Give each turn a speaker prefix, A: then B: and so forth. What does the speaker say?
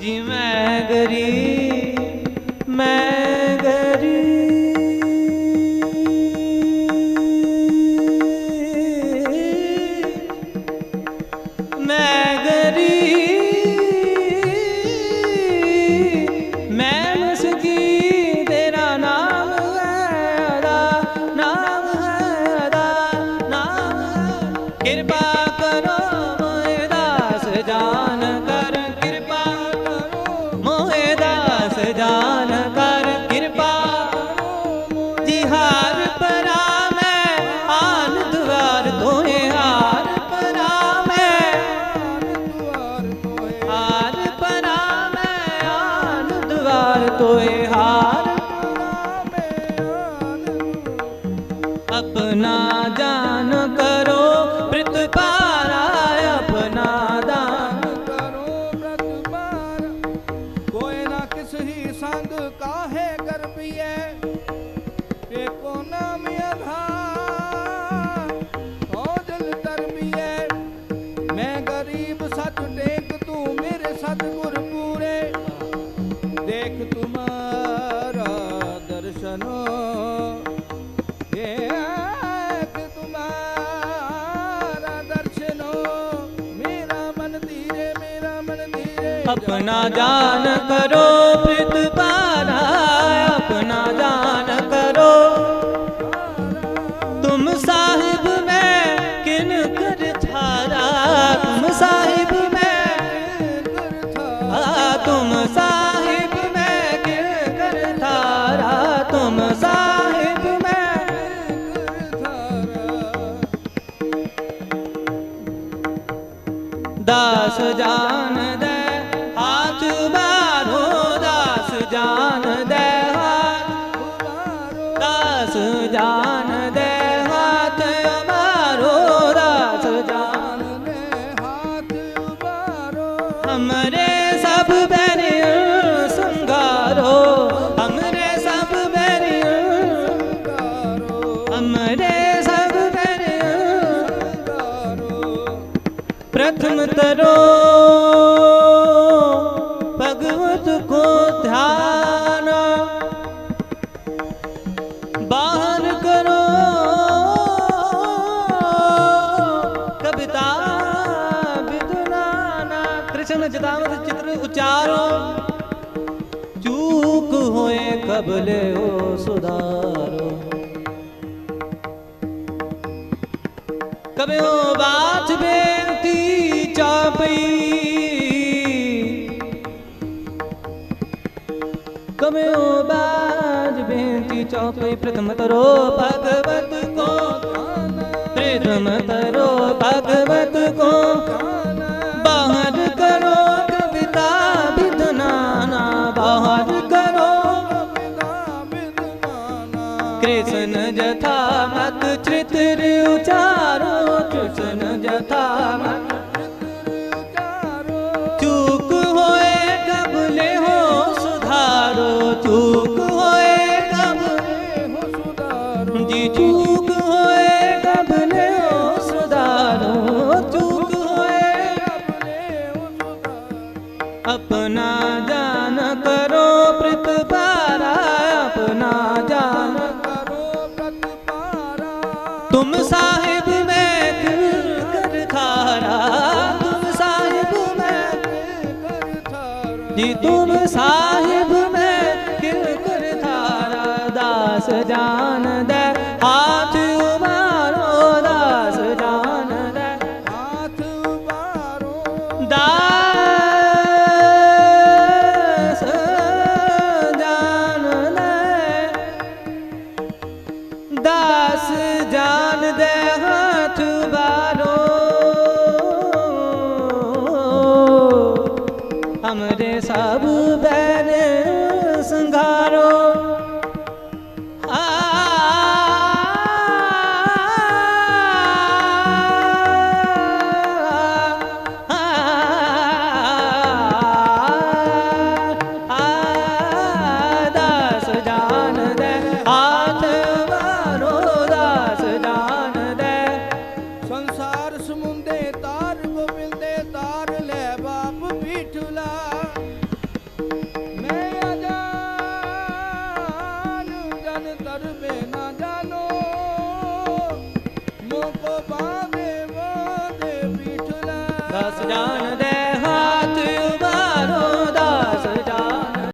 A: ਜਿਵੇਂ ਗਰੀਬ ਮੈਂ अपना दान करो मृत पारा अपना दान
B: करो मृत पारा कोई ना किस ही संग काहे कर पिए एको नाम अधा औजल तर पिए मैं गरीब सच टेक तू मेरे सतगुर पूरे देख तुम्हारा दर्शन अपना
A: जान करो, प्रीत पारा अपना जान करो। तुम साहिब में किन कर थारा तुम साहिब में तुम साहिब में किन कर थारा तुम साहिब में दास जान जदावत चित्र उचारो चूक होए कबले ओ सुधारो कबे ओ बात बेनती चापई कबे ओ बात बेनती चापई प्रथम तरो भगवत को
B: प्रथम
A: तर કૃષ્ણ જથા મત ચિત્ર ઉચારો કૃષ્ણ જથા
B: जी
A: तुम साहिब में किल कर थारा दास जान हमरे सब बैर संघारो
B: Bobo Bobo